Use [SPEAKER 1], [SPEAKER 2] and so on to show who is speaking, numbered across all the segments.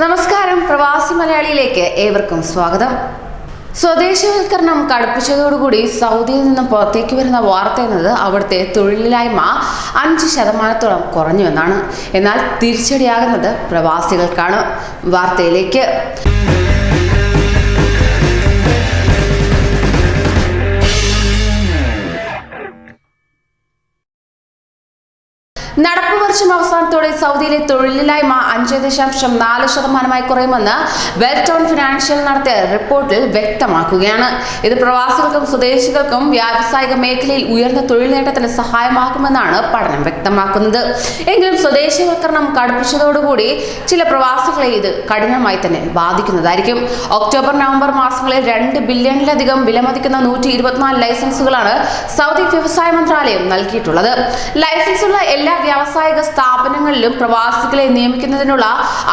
[SPEAKER 1] നമസ്കാരം. പ്രവാസി മലയാളിയിലേക്ക് ഏവർക്കും സ്വാഗതം. സ്വദേശവൽക്കരണം കടുപ്പിച്ചതോടുകൂടി സൗദിയിൽ നിന്ന് പുറത്തേക്ക് വരുന്ന വാർത്ത എന്നത് അവിടുത്തെ തൊഴിലില്ലായ്മ അഞ്ച് ശതമാനത്തോളം കുറഞ്ഞുവെന്നാണ് എന്നാൽ തിരിച്ചടിയാകുന്നത് പ്രവാസികൾക്കാണ്. വാർത്തയിലേക്ക്. നടപ്പ് വർഷം അവസാനത്തോടെ സൗദിയിലെ തൊഴിലില്ലായ്മ അഞ്ച് ദശാംശം നാല് ശതമാനമായി കുറയുമെന്ന് വെൽടോൺ ഫിനാൻഷ്യൽ നടത്തിയ റിപ്പോർട്ടിൽ വ്യക്തമാക്കുകയാണ്. ഇത് പ്രവാസികൾക്കും സ്വദേശികൾക്കും വ്യാവസായിക മേഖലയിൽ ഉയർന്ന തൊഴിൽ നേട്ടത്തിന് സഹായമാകുമെന്നാണ് പഠനം വ്യക്തമാക്കുന്നത്. എങ്കിലും സ്വദേശവൽക്കരണം കടുപ്പിച്ചതോടുകൂടി ചില പ്രവാസികളെ ഇത് കഠിനമായി തന്നെ ബാധിക്കുന്നതായിരിക്കും. ഒക്ടോബർ നവംബർ മാസങ്ങളിൽ രണ്ട് ബില്യണിലധികം വിലമതിക്കുന്ന നൂറ്റി ഇരുപത്തിനാല് ലൈസൻസുകളാണ് സൗദി വ്യവസായ മന്ത്രാലയം നൽകിയിട്ടുള്ളത്. ലൈസൻസുള്ള എല്ലാ വ്യാവസായിക സ്ഥാപനങ്ങളിലും പ്രവാസികളെ നിയമിക്കുന്നതിനുള്ള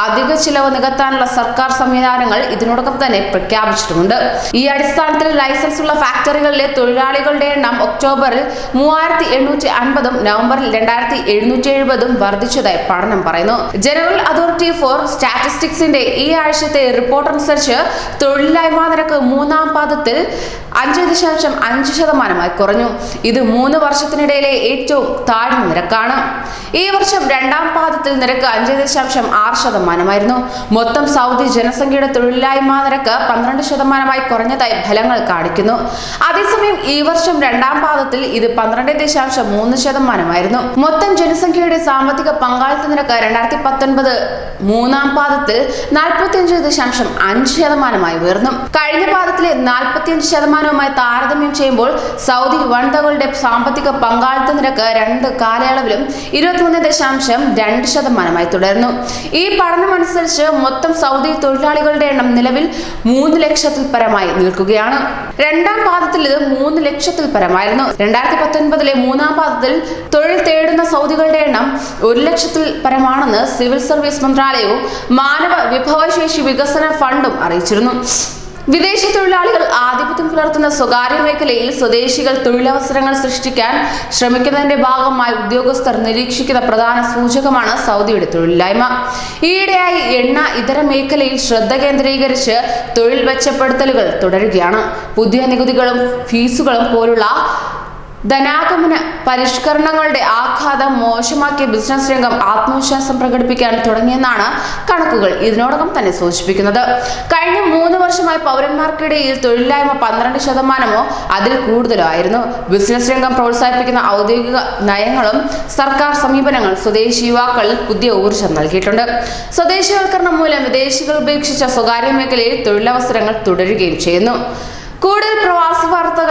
[SPEAKER 1] അധിക ചിലവ് നികത്താനുള്ള സർക്കാർ സംവിധാനങ്ങൾ ഇതിനോടകം തന്നെ പ്രഖ്യാപിച്ചിട്ടുമുണ്ട്. ഈ അടിസ്ഥാനത്തിൽ ലൈസൻസ് ഉള്ള ഫാക്ടറികളിലെ തൊഴിലാളികളുടെ എണ്ണം ഒക്ടോബറിൽ മൂവായിരത്തി എണ്ണൂറ്റി അൻപതും നവംബറിൽ രണ്ടായിരത്തി എഴുന്നൂറ്റി എഴുപതും വർദ്ധിച്ചതായി പഠനം പറയുന്നു. ജനറൽ അതോറിറ്റി ഫോർ സ്റ്റാറ്റിസ്റ്റിക്സിന്റെ ഈ ആഴ്ചത്തെ റിപ്പോർട്ട് അനുസരിച്ച് തൊഴിലില്ലായ്മ നിരക്ക് മൂന്നാം പാദത്തിൽ അഞ്ച് ദശാംശം അഞ്ച് ശതമാനമായി കുറഞ്ഞു. ഇത് മൂന്ന് വർഷത്തിനിടയിലെ ഏറ്റവും താഴ്ന്ന നിരക്കാണ്. ഈ വർഷം രണ്ടാം പാദത്തിൽ നിരക്ക് അഞ്ച് ദശാംശം ആറ് ശതമാനമായിരുന്നു. മൊത്തം സൗദി ജനസംഖ്യയുടെ തൊഴിലില്ലായ്മ നിരക്ക് പന്ത്രണ്ട് ശതമാനമായി കുറഞ്ഞതായി ഫലങ്ങൾ കാണിക്കുന്നു. അതേസമയം ഈ വർഷം രണ്ടാം പാദത്തിൽ ഇത് പന്ത്രണ്ട് ദശാംശം മൂന്ന് ശതമാനമായിരുന്നു. മൊത്തം ജനസംഖ്യയുടെ സാമ്പത്തിക പങ്കാളിത്ത നിരക്ക് രണ്ടായിരത്തി പത്തൊൻപത് മൂന്നാം പാദത്തിൽ നാൽപ്പത്തിയഞ്ച് ദശാംശം അഞ്ച് ശതമാനമായി ഉയർന്നു. കഴിഞ്ഞ പാദത്തിലെ നാൽപ്പത്തിയഞ്ച് ശതമാനവുമായി താരതമ്യം ചെയ്യുമ്പോൾ സൗദി വനിതകളുടെ സാമ്പത്തിക പങ്കാളിത്ത നിരക്ക് രണ്ട് കാലയളവിലും ഇരുപത്തിമൂന്ന് ദശാംശം രണ്ട് ശതമാനമായി തുടർന്നു. ഈ പഠനം അനുസരിച്ച് മൊത്തം സൗദി തൊഴിലാളികളുടെ എണ്ണം നിലവിൽ മൂന്ന് ലക്ഷത്തിൽ പരമായി നിൽക്കുകയാണ്. രണ്ടാം പാദത്തിൽ മൂന്ന് ലക്ഷത്തിൽ പരമായിരുന്നു. രണ്ടായിരത്തി പത്തൊൻപതിലെ മൂന്നാം പാദത്തിൽ തൊഴിൽ തേടുന്ന സൗദികളുടെ എണ്ണം ഒരു ലക്ഷത്തിൽ പരമാണെന്ന് സിവിൽ സർവീസ് മന്ത്രാലയവും മാനവ വിഭവശേഷി വികസന ഫണ്ടും അറിയിച്ചിരുന്നു. വിദേശ തൊഴിലാളികൾ ആധിപത്യം പുലർത്തുന്ന സ്വകാര്യ മേഖലയിൽ സ്വദേശികൾ തൊഴിലവസരങ്ങൾ സൃഷ്ടിക്കാൻ ശ്രമിക്കുന്നതിന്റെ ഭാഗമായി ഉദ്യോഗസ്ഥർ നിരീക്ഷിക്കുന്ന പ്രധാന സൂചകമാണ് സൗദിയുടെ തൊഴിലില്ലായ്മ. ഈയിടെയായി എണ്ണ ഇതര മേഖലയിൽ ശ്രദ്ധ കേന്ദ്രീകരിച്ച് തൊഴിൽ മെച്ചപ്പെടുത്തലുകൾ തുടരുകയാണ്. പുതിയ നികുതികളും ഫീസുകളും പോലുള്ള ധനാഗമന പരിഷ്കരണങ്ങളുടെ ആഘാതം മോശമാക്കിയ ബിസിനസ് രംഗം ആത്മവിശ്വാസം പ്രകടിപ്പിക്കാൻ തുടങ്ങിയെന്നാണ് കണക്കുകൾ ഇതിനോടകം തന്നെ സൂചിപ്പിക്കുന്നത്. കഴിഞ്ഞ മൂന്ന് വർഷമായി പൗരന്മാർക്കിടയിൽ തൊഴിലില്ലായ്മ പന്ത്രണ്ട് ശതമാനമോ അതിൽ കൂടുതലോ ആയിരുന്നു ബിസിനസ് രംഗം പ്രോത്സാഹിപ്പിക്കുന്ന ഔദ്യോഗിക നയങ്ങളും സർക്കാർ സമീപനങ്ങൾ സ്വദേശി യുവാക്കളിൽ പുതിയ ഊർജം നൽകിയിട്ടുണ്ട്. സ്വദേശവൽക്കരണം മൂലം വിദേശികൾ ഉപേക്ഷിച്ച സ്വകാര്യ മേഖലയിൽ തൊഴിലവസരങ്ങൾ തുടരുകയും ചെയ്യുന്നു. കൂടുതൽ പ്രവാസി